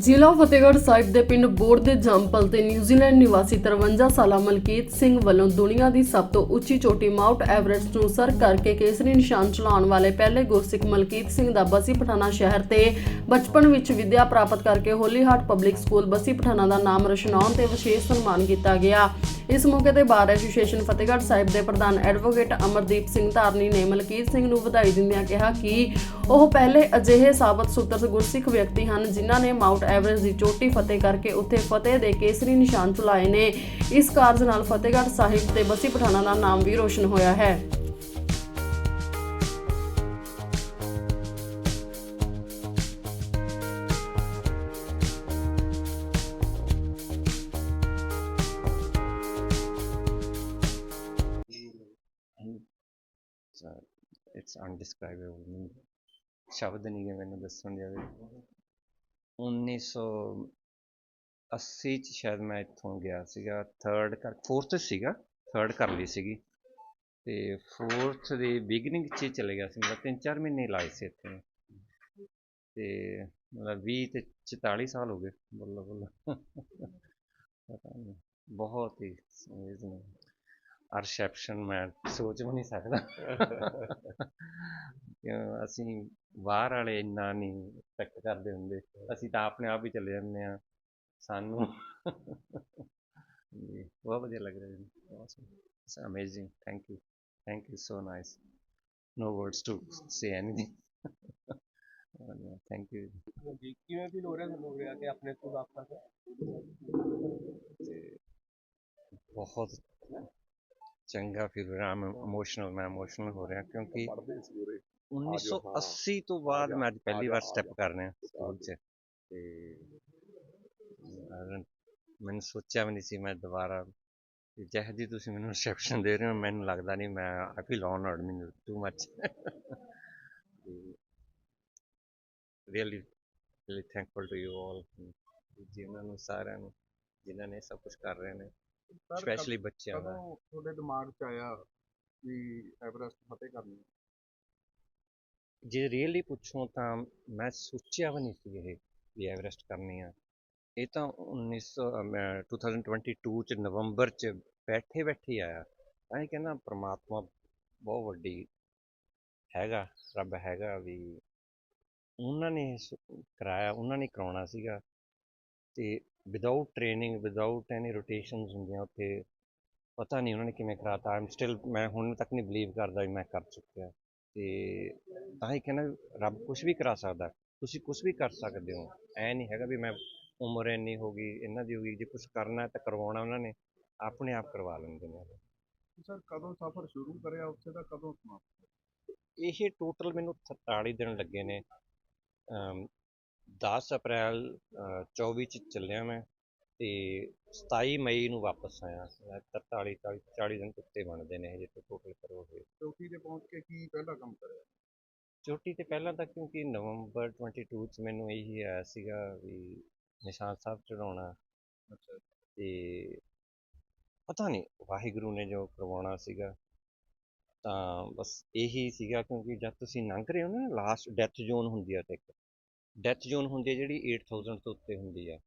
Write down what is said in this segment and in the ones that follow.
ਜ਼ਿਲ੍ਹਾ ਫਤਿਹਗੜ੍ਹ ਸਾਹਿਬ ਦੇ ਪਿੰਡ ਬੋੜ ਦੇ ਜੰਪਲ ਤੇ ਨਿਊਜ਼ੀਲੈਂਡ ਨਿਵਾਸੀ 53 ਸਾਲਾ ਮਲਕੀਤ ਸਿੰਘ ਵੱਲੋਂ ਦੁਨੀਆ ਦੀ ਸਭ ਤੋਂ ਉੱਚੀ ਚੋਟੀ ਮਾਊਂਟ ਐਵਰੈਸਟ ਨੂੰ ਸਰ ਕਰਕੇ ਕੇਸਰੀ ਨਿਸ਼ਾਨ ਚਲਾਉਣ ਵਾਲੇ ਪਹਿਲੇ ਗੁਰਸਿੱਖ ਮਲਕੀਤ ਸਿੰਘ ਦਾ ਬਸੀ ਪਠਾਣਾ ਸ਼ਹਿਰ ਤੇ ਬਚਪਨ ਵਿੱਚ ਵਿੱਦਿਆ ਪ੍ਰਾਪਤ ਕਰਕੇ Holy Heart public school Bassi Pathana ਦਾ ਨਾਮ ਰੋਸ਼ਨਾਉਣ ਤੇ ਵਿਸ਼ੇਸ਼ ਸਨਮਾਨ ਕੀਤਾ ਗਿਆ। ਇਸ ਮੌਕੇ ਤੇ ਬਾਰ ਐਸੋਸੀਏਸ਼ਨ ਫਤਿਹਗੜ੍ਹ ਸਾਹਿਬ ਦੇ ਪ੍ਰਧਾਨ ਐਡਵੋਕੇਟ ਅਮਰਦੀਪ ਸਿੰਘ ਧਾਰਨੀ ਨੇ ਮਲਕੀਤ ਸਿੰਘ ਨੂੰ ਵਧਾਈ ਦਿੰਦਿਆਂ ਕਿਹਾ ਕਿ ਉਹ ਪਹਿਲੇ ਅਜਿਹੇ ਸਾਬਤ ਸੁਤਰ ਗੁਰਸਿੱਖ ਵਿਅਕਤੀ ਹਨ ਜਿਨ੍ਹਾਂ ਨੇ ਮਾਊਂਟ ਐਵਰੈਸਟ ਦੀ ਚੋਟੀ ਫਤਿਹ ਕਰਕੇ ਉੱਥੇ ਫਤਿਹ ਦੇ ਕੇਸਰੀ ਨਿਸ਼ਾਨ ਚੁਲਾਏ ਨੇ। ਇਸ ਕਾਰਜ ਨਾਲ ਫਤਿਹਗੜ੍ਹ ਸਾਹਿਬ ਤੇ ਬਸੀ ਪਠਾਣਾ ਦਾ ਨਾਮ ਵੀ ਰੋਸ਼ਨ ਹੋਇਆ ਹੈ। It's undescribable. ਮੈਨੂੰ ਸ਼ਬਦ ਨਹੀਂ ਹੈ ਮੈਨੂੰ ਦੱਸਣ ਦੇ 1980 ਚ ਸ਼ਾਇਦ ਮੈਂ ਇੱਥੋਂ ਗਿਆ ਸੀਗਾ ਥਰਡ ਕਰ ਫੋਰਥ ਸੀਗਾ ਥਰਡ ਕਰ ਲਈ ਸੀਗੀ। ਤੇ ਫੋਰਥ ਦੇ ਬਿਗਨਿੰਗ ਚ ਚਲੇ ਗਿਆ ਸੀ, ਮਤਲਬ ਤਿੰਨ ਚਾਰ ਮਹੀਨੇ ਲਾਏ ਸੀ ਇੱਥੇ ਤੇ ਮਤਲਬ 20 ਤੇ 44 ਸਾਲ ਹੋ ਗਏ ਬੱਲਾ ਬੱਲਾ ਪਤਾ ਨਹੀਂ ਬਹੁਤ ਹੀ amazing ਰਿਸੈਪਸ਼ਨ ਮੈਂ ਸੋਚ ਵੀ ਨਹੀਂ ਸਕਦਾ। ਅਸੀਂ ਬਾਹਰ ਵਾਲੇ ਇੰਨਾ ਨਹੀਂ ਐਕਸਪੈਕਟ ਕਰਦੇ ਹੁੰਦੇ। ਅਸੀਂ ਤਾਂ ਆਪਣੇ ਆਪ ਹੀ ਚਲੇ ਜਾਂਦੇ ਆ ਸਾਨੂੰ ਜੀ ਬਹੁਤ ਵਧੀਆ ਲੱਗ ਰਿਹਾ ਜੀ। It's amazing thank you thank you so nice no words to say anything. Thank you ਜੀ ਕਿਵੇਂ ਫੀਲ ਹੋ ਰਿਹਾ ਤੁਹਾਨੂੰ? ਹੋ ਰਿਹਾ ਕਿ ਆਪਣੇ ਤੋਂ ਵਾਪਸ ਤੇ ਬਹੁਤ ਚੰਗਾ ਫੀਲ ਹੋ ਰਿਹਾ ਮੈਂ ਇਮੋਸ਼ਨਲ ਮੈਂ ਇਮੋਸ਼ਨਲ ਹੋ ਰਿਹਾ ਕਿਉਂਕਿ 1980 ਤੋਂ ਬਾਅਦ ਮੈਂ ਅੱਜ ਪਹਿਲੀ ਵਾਰ ਸਟੈਪ ਕਰ ਰਿਹਾ ਸਕੂਲ 'ਚ। ਤੇ ਮੈਨੂੰ ਸੋਚਿਆ ਵੀ ਨਹੀਂ ਸੀ ਮੈਂ ਦੁਬਾਰਾ ਜਿਹੋ ਜਿਹੀ ਤੁਸੀਂ ਮੈਨੂੰ ਰਿਸੈਪਸ਼ਨ ਦੇ ਰਹੇ ਹੋ ਮੈਨੂੰ ਲੱਗਦਾ ਨਹੀਂ ਮੈਂ I feel honoured mean too much really really thankful to you all ਜਿਨ੍ਹਾਂ ਨੂੰ ਸਾਰਿਆਂ ਨੂੰ ਜਿਨ੍ਹਾਂ ਨੇ ਸਭ ਕੁਝ ਕਰ ਰਹੇ ਨੇ। ਸਪੈਸ਼ਲੀ ਬੱਚਿਆਂ ਦਾ। ਕਦੋਂ ਤੁਹਾਡੇ ਦਿਮਾਗ 'ਚ ਆਇਆ ਵੀ ਐਵਰੈਸਟ ਫਤਿਹ ਕਰਨੀ ਹੈ? ਜੇ ਰੀਅਲੀ ਪੁੱਛੋ ਤਾਂ ਮੈਂ ਸੋਚਿਆ ਵੀ ਨਹੀਂ ਸੀ ਇਹ ਵੀ ਐਵਰੈਸਟ ਕਰਨੀ ਆ। ਇਹ ਤਾਂ 1900 ਅਮ, 2022 ਚ ਨਵੰਬਰ ਚ ਬੈਠੇ ਬੈਠੇ ਆਇਆ। ਤਾਂ ਇਹ ਕਹਿੰਦਾ ਪ੍ਰਮਾਤਮਾ ਬਹੁਤ ਵੱਡੀ ਹੈਗਾ ਰੱਬ ਹੈਗਾ ਵੀ ਉਹਨਾਂ ਨੇ ਕਰਾਇਆ ਉਹਨਾਂ ਨੇ ਕਰਾਉਣਾ ਸੀਗਾ। ਤੇ without training without any rotations ਹੁੰਦੀਆਂ ਉੱਥੇ ਪਤਾ ਨਹੀਂ ਉਹਨਾਂ ਨੇ ਕਿਵੇਂ ਕਰਾਤਾ। ਆਮ ਸਟਿਲ ਮੈਂ ਹੁਣ ਤੱਕ ਨਹੀਂ ਬਲੀਵ ਕਰਦਾ ਵੀ ਮੈਂ ਕਰ ਚੁੱਕਿਆ। ਤੇ ਤਾਂ ਹੀ ਕਹਿੰਦਾ ਰੱਬ ਕੁਝ ਵੀ ਕਰਾ ਸਕਦਾ। ਤੁਸੀਂ ਕੁਝ ਵੀ ਕਰ ਸਕਦੇ ਹੋ। ਐ ਨਹੀਂ ਹੈਗਾ ਵੀ ਮੈਂ ਉਮਰ ਇੰਨੀ ਹੋ ਗਈ ਇਹਨਾਂ ਦੀ ਹੋ ਗਈ ਜੇ ਕੁਝ ਕਰਨਾ ਤਾਂ ਕਰਵਾਉਣਾ ਉਹਨਾਂ ਨੇ ਆਪਣੇ ਆਪ ਕਰਵਾ ਲੈਂਦੇ ਨੇ ਸਰ ਕਦੋਂ ਸਫ਼ਰ ਸ਼ੁਰੂ ਕਰਿਆ ਉੱਥੇ ਦਾ ਕਦੋਂ ਸਮਾਪਤ ਇਹ ਟੋਟਲ ਮੈਨੂੰ 43 ਦਿਨ ਲੱਗੇ ਨੇ। 10 ਅਪ੍ਰੈਲ ਅ, 24 ਚ ਚੱਲਿਆ ਮੈਂ ਤੇ 27 ਮਈ ਨੂੰ ਵਾਪਸ ਆਇਆ। 43 40 40 ਦਿਨ ਕੁੱਤੇ ਬਣਦੇ ਨੇ ਜੇ ਟੋਟਲ ਕਰੋਗੇ ਚੌਕੀ ਤੇ ਪਹੁੰਚ ਕੇ ਕੀ ਪਹਿਲਾ ਕੰਮ ਕਰਿਆ? ਚੋਟੀ ਤੇ ਪਹਿਲਾਂ ਤਾਂ ਕਿਉਂਕਿ ਨਵੰਬਰ 22 ਚ ਮੈਨੂੰ ਇਹੀ ਆਇਆ ਸੀਗਾ ਵੀ ਨਿਸ਼ਾਨ ਸਾਹਿਬ ਚੜਾਉਣਾ ਅੱਛਾ। ਤੇ ਪਤਾ ਨਹੀਂ ਵਾਹਿਗੁਰੂ ਨੇ ਜੋ ਕਰਵਾਉਣਾ ਸੀਗਾ ਤਾਂ ਬਸ ਇਹੀ ਸੀਗਾ ਕਿਉਂਕਿ ਜਦ ਤੁਸੀਂ ਲੰਘ ਰਹੇ ਹੋ ਨਾ ਲਾਸਟ ਡੈਥ ਜ਼ੋਨ ਹੁੰਦੀ ਆ ਤੇ ਇੱਕ। ਡੈਥ ਜ਼ੋਨ ਹੁੰਦੀ ਹੈ ਜਿਹੜੀ 8000 ਤੋਂ ਉੱਤੇ ਹੁੰਦੀ ਆ।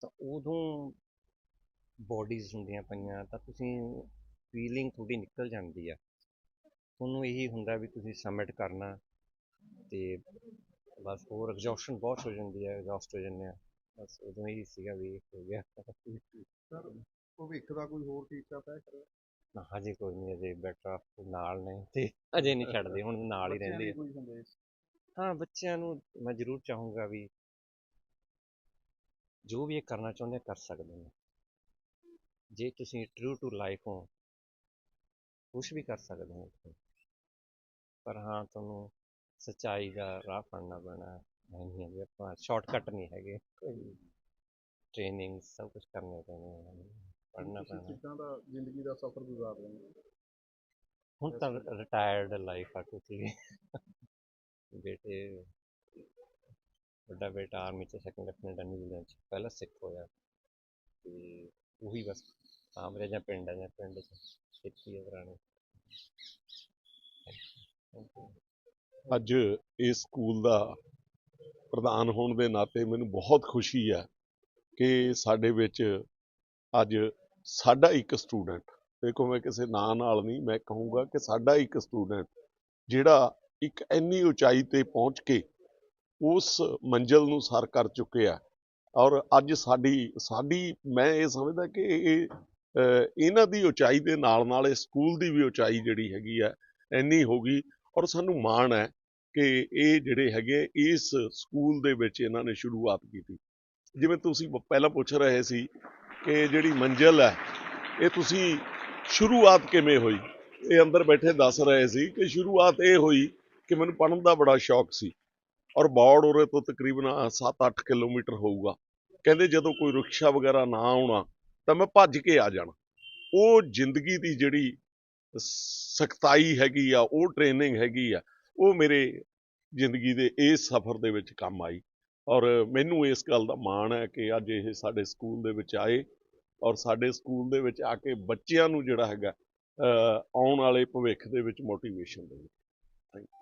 ਤਾਂ ਉਦੋਂ ਬੋਡੀਜ਼ ਹੁੰਦੀਆਂ ਪਈਆਂ ਤਾਂ ਤੁਸੀਂ ਫੀਲਿੰਗ ਥੋੜੀ ਨਿਕਲ ਜਾਂਦੀ ਆ। ਤੁਹਾਨੂੰ ਇਹੀ ਹੁੰਦਾ ਵੀ ਤੁਸੀਂ ਸਬਮਿਟ ਕਰਨਾ ਤੇ ਬਸ ਹੋਰ ਐਗਜ਼ੌਸ਼ਨ ਬਹੁਤ ਹੋ ਜਾਂਦੀ ਹੈ ਐਗਜ਼ੌਸਟ ਹੋ ਜਾਂਦੇ ਆ। ਬਸ ਉਦੋਂ ਹੀ ਸੀਗਾ ਵੀ ਹੋ ਗਿਆ। ਸਰ ਭਵਿੱਖ ਦਾ ਕੋਈ ਹੋਰ ਟੀਚਾ ਤੈਅ ਕਰਿਆ ਨਾ ਹਜੇ ਕੋਈ ਨਹੀਂ ਅਜੇ ਬੈਟਰ ਨਾਲ ਨੇ ਤੇ ਅਜੇ ਨਹੀਂ ਛੱਡਦੇ ਹੁਣ ਨਾਲ ਹੀ ਰਹਿੰਦੇ ਆ। ਹਾਂ ਬੱਚਿਆਂ ਨੂੰ ਮੈਂ ਜ਼ਰੂਰ ਚਾਹੂੰਗਾ ਵੀ ਜੋ ਵੀ ਇਹ ਕਰਨਾ ਚਾਹੁੰਦੇ ਕਰ ਸਕਦੇ ਨੇ। ਜੇ ਤੁਸੀਂ ਟਰੂ ਟੂ ਲਾਈਫ ਹੋ ਕੁਛ ਵੀ ਕਰ ਸਕਦੇ ਹੋ। ਪਰ ਹਾਂ ਤੁਹਾਨੂੰ ਸੱਚਾਈ ਦਾ ਰਾਹ ਫੜਨਾ ਪੈਣਾ ਐਂ ਨਹੀਂ ਹੈ ਆਪਾਂ ਸ਼ਾਰਟਕਟ ਨਹੀਂ ਹੈਗੇ। ਟ੍ਰੇਨਿੰਗ ਸਭ ਕੁਝ ਕਰਨੇ ਪੈਣੇ ਤੁਸੀਂ ਪੈਣਾ। ਕਿੱਦਾਂ ਦਾ ਜ਼ਿੰਦਗੀ ਦਾ ਸਫ਼ਰ ਗੁਜ਼ਾਰ ਰਹੇ ਹੋ? ਹੁਣ ਤਾਂ ਰਿਟਾਇਰਡ ਲਾਈਫ ਆ ਟੋਟਲੀ ਬੇਟੇ, ਵੱਡਾ ਬੇਟਾ ਆਰਮੀ ਚ ਸੈਕੰਡ ਲੈਫਟੀਨੈਂਟ ਨਿਊਜ਼ੀਲੈਂਡ ਚ। ਪਹਿਲਾ ਸਿੱਖ ਹੋਇਆ। ਤੇ ਉਹੀ ਬਸ ਸਾਹਮਣੇ ਜਾਂ ਪਿੰਡ ਆ ਜਾਂ ਪਿੰਡ ਚ ਖੇਤੀ ਆ ਪੁਰਾਣੀ। ਅੱਜ ਇਸ ਸਕੂਲ ਦਾ ਪ੍ਰਧਾਨ ਹੋਣ ਦੇ ਨਾਤੇ ਮੈਨੂੰ ਬਹੁਤ ਖੁਸ਼ੀ ਹੈ ਕਿ ਸਾਡੇ ਵਿੱਚ ਅੱਜ ਸਾਡਾ ਇੱਕ ਸਟੂਡੈਂਟ ਦੇਖੋ ਮੈਂ ਕਿਸੇ ਨਾਂ ਨਾਲ ਨਹੀਂ, ਮੈਂ ਕਹੂੰਗਾ ਕਿ ਸਾਡਾ ਇੱਕ ਸਟੂਡੈਂਟ ਜਿਹੜਾ ਇੱਕ ਇੰਨੀ ਉਚਾਈ ਤੇ ਪਹੁੰਚ ਕੇ ਉਸ ਮੰਜ਼ਲ ਨੂੰ ਸਰ ਕਰ ਚੁੱਕਿਆ ਔਰ ਅੱਜ ਸਾਡੀ ਸਾਡੀ, ਮੈਂ ਇਹ ਸਮਝਦਾ ਕਿ ਇਹ ਇਹਨਾਂ ਦੀ ਉਚਾਈ ਦੇ ਨਾਲ ਨਾਲ ਇਹ ਸਕੂਲ ਦੀ ਵੀ ਉਚਾਈ ਜਿਹੜੀ ਹੈਗੀ ਆ, ਇੰਨੀ ਹੋ ਗਈ। ਔਰ ਸਾਨੂੰ ਮਾਣ ਹੈ ਕਿ ਇਹ ਜਿਹੜੇ ਹੈਗੇ ਇਸ ਸਕੂਲ ਦੇ ਵਿੱਚ ਇਹਨਾਂ ਨੇ ਸ਼ੁਰੂਆਤ ਕੀਤੀ। ਜਿਵੇਂ ਤੁਸੀਂ ਪਹਿਲਾਂ ਪੁੱਛ ਰਹੇ ਸੀ ਕਿ ਜਿਹੜੀ ਮੰਜ਼ਿਲ ਹੈ, ਇਹ ਤੁਸੀਂ ਸ਼ੁਰੂਆਤ ਕਿਵੇਂ ਹੋਈ? ਇਹ ਅੰਦਰ ਬੈਠੇ ਦੱਸ ਰਹੇ ਸੀ ਕਿ ਸ਼ੁਰੂਆਤ ਇਹ ਹੋਈ ਕਿ ਮੈਨੂੰ ਪੜ੍ਹਨ ਦਾ ਬੜਾ ਸ਼ੌਕ ਸੀ। ਔਰ ਬੌੜ ਉਰੇ ਤੋਂ ਤਕਰੀਬਨ 7-8 ਕਿਲੋਮੀਟਰ ਹੋਊਗਾ। ਕਹਿੰਦੇ ਜਦੋਂ ਕੋਈ ਰਿਕਸ਼ਾ ਵਗੈਰਾ ਨਾ ਆਉਣਾ, ਤਾਂ ਮੈਂ ਭੱਜ ਕੇ ਆ ਜਾਣਾ। ਉਹ ਜ਼ਿੰਦਗੀ ਦੀ ਜਿਹੜੀ ਸਖਤਾਈ ਹੈਗੀ ਆ, ਉਹ ਟ੍ਰੇਨਿੰਗ ਹੈਗੀ ਆ, ਉਹ ਮੇਰੇ ਜ਼ਿੰਦਗੀ ਦੇ ਇਸ ਸਫ਼ਰ ਦੇ ਵਿੱਚ ਕੰਮ ਆਈ। ਔਰ ਮੈਨੂੰ ਇਸ ਗੱਲ ਦਾ ਮਾਣ ਹੈ ਕਿ ਅੱਜ ਇਹ ਸਾਡੇ ਸਕੂਲ ਦੇ ਵਿੱਚ ਆਏ। ਔਰ ਸਾਡੇ ਸਕੂਲ ਦੇ ਵਿੱਚ ਆ ਕੇ ਬੱਚਿਆਂ ਨੂੰ ਜਿਹੜਾ ਹੈਗਾ ਆਉਣ ਵਾਲੇ ਭਵਿੱਖ ਦੇ ਵਿੱਚ ਮੋਟੀਵੇਸ਼ਨ ਦੇਵੇ ਥੈਂਕ ਯੂ